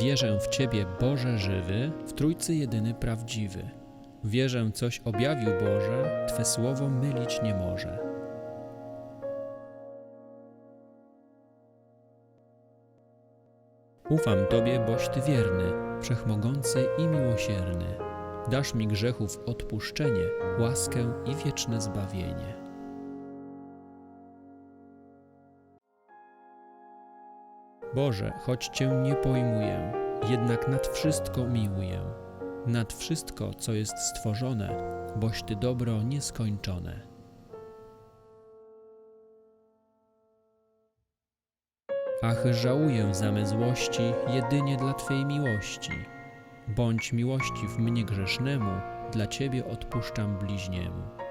Wierzę w Ciebie, Boże żywy, w Trójcy jedyny prawdziwy. Wierzę, coś objawił Boże, Twe słowo mylić nie może. Ufam Tobie, boś Ty wierny, wszechmogący i miłosierny. Dasz mi grzechów odpuszczenie, łaskę i wieczne zbawienie. Boże, choć Cię nie pojmuję, jednak nad wszystko miłuję. Nad wszystko, co jest stworzone, boś Ty dobro nieskończone. Ach, żałuję za złości jedynie dla Twej miłości. Bądź miłościw mnie grzesznemu, dla Ciebie odpuszczam bliźniemu.